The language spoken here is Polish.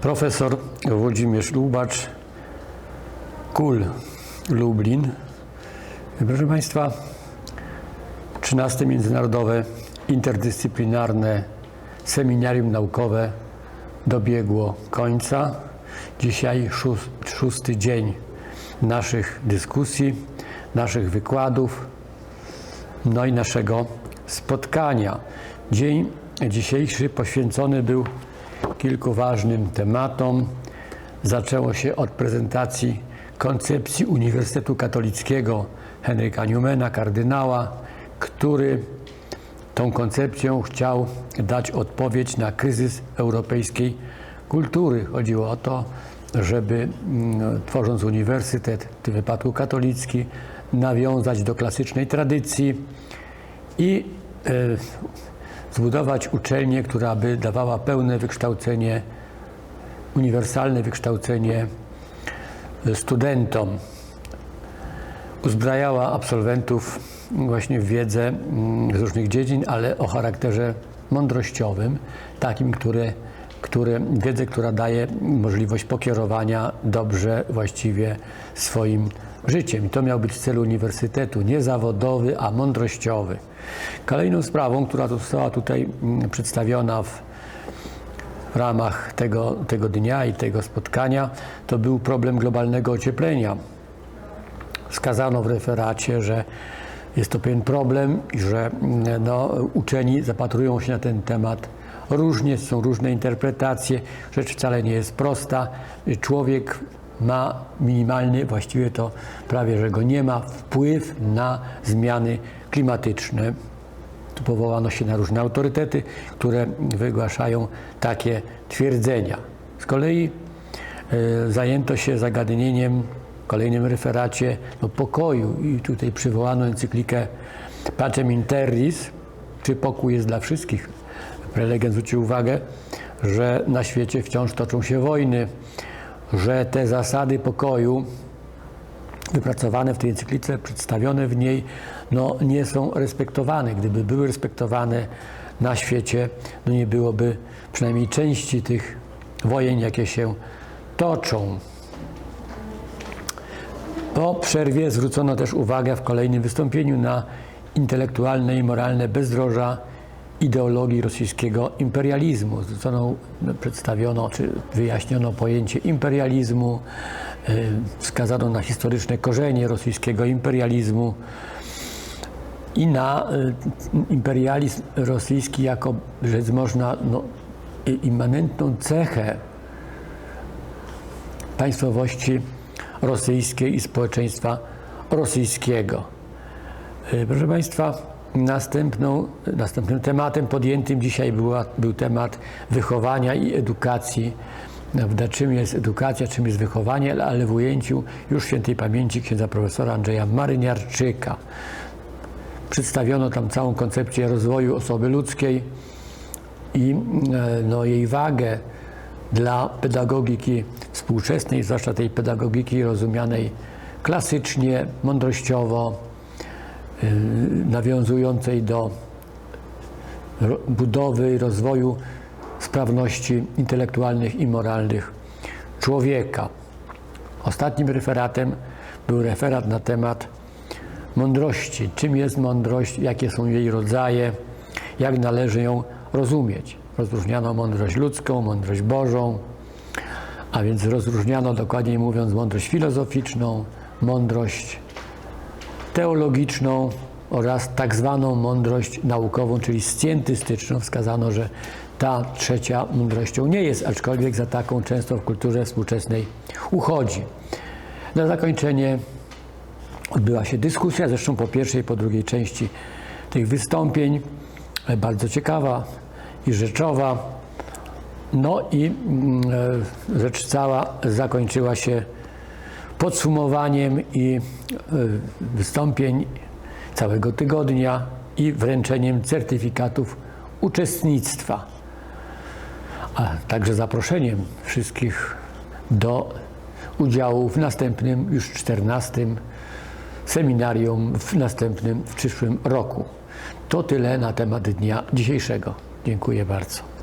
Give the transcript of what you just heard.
Profesor Włodzimierz Lubacz, KUL Lublin. Proszę Państwa, 13 Międzynarodowe Interdyscyplinarne Seminarium Naukowe dobiegło końca. Dzisiaj szós- szósty dzień naszych dyskusji, naszych wykładów, no i naszego spotkania. Dzień dzisiejszy poświęcony był kilku ważnym tematom. Zaczęło się od prezentacji koncepcji Uniwersytetu Katolickiego Henryka Newmana, kardynała, który tą koncepcją chciał dać odpowiedź na kryzys europejskiej kultury. Chodziło o to, żeby mm, tworząc uniwersytet, w tym wypadku katolicki, nawiązać do klasycznej tradycji i e, zbudować uczelnię, która by dawała pełne wykształcenie, uniwersalne wykształcenie e, studentom. Uzbrajała absolwentów właśnie w wiedzę mm, z różnych dziedzin, ale o charakterze mądrościowym, takim, które, które, wiedzę, która daje możliwość pokierowania dobrze, właściwie swoim życiem. I to miał być cel uniwersytetu, nie zawodowy, a mądrościowy. Kolejną sprawą, która została tutaj mm, przedstawiona w, ramach tego, tego dnia i tego spotkania, to był problem globalnego ocieplenia. Wskazano w referacie, że jest to pewien problem i że mm, no, uczeni zapatrują się na ten temat różnie, są różne interpretacje, rzecz wcale nie jest prosta. Człowiek ma minimalny, właściwie to prawie, że go nie ma, wpływ na zmiany klimatyczne. Tu powołano się na różne autorytety, które wygłaszają takie twierdzenia. Z kolei e, zajęto się zagadnieniem w kolejnym referacie no, pokoju i tutaj przywołano encyklikę Pacem in Terris, czy pokój jest dla wszystkich. Prelegent zwrócił uwagę, że na świecie wciąż toczą się wojny, że te zasady pokoju wypracowane w tej encyklice, przedstawione w niej, no, nie są respektowane. Gdyby były respektowane na świecie, no nie byłoby przynajmniej części tych wojen, jakie się toczą. Po przerwie zwrócono też uwagę w kolejnym wystąpieniu na intelektualne i moralne bezdroża ideologii rosyjskiego imperializmu. Zwrócono, przedstawiono czy wyjaśniono pojęcie imperializmu, y, wskazano na historyczne korzenie rosyjskiego imperializmu i na y, imperializm rosyjski jako, rzec można, no, immanentną cechę państwowości rosyjskiej i społeczeństwa rosyjskiego. Y, Proszę Państwa, następną, następnym tematem podjętym dzisiaj była, był temat wychowania i edukacji. Prawda, Czym jest edukacja, czym jest wychowanie, ale w ujęciu już świętej pamięci księdza profesora Andrzeja Maryniarczyka. Przedstawiono tam całą koncepcję rozwoju osoby ludzkiej i e, no, jej wagę dla pedagogiki współczesnej, zwłaszcza tej pedagogiki rozumianej klasycznie, mądrościowo, nawiązującej do budowy i rozwoju sprawności intelektualnych i moralnych człowieka. Ostatnim referatem był referat na temat mądrości. Czym jest mądrość, jakie są jej rodzaje, jak należy ją rozumieć. Rozróżniano mądrość ludzką, mądrość Bożą, a więc rozróżniano, dokładniej mówiąc, mądrość filozoficzną, mądrość teologiczną oraz tak zwaną mądrość naukową, czyli scjentystyczną. Wskazano, że ta trzecia mądrością nie jest, aczkolwiek za taką często w kulturze współczesnej uchodzi. Na zakończenie odbyła się dyskusja, zresztą po pierwszej i po drugiej części tych wystąpień, bardzo ciekawa i rzeczowa. No i mm, e, rzecz cała zakończyła się podsumowaniem i e, wystąpień całego tygodnia i wręczeniem certyfikatów uczestnictwa, a także zaproszeniem wszystkich do udziału w następnym, już 14 seminarium w następnym, w przyszłym roku. To tyle na temat dnia dzisiejszego. Dziękuję bardzo.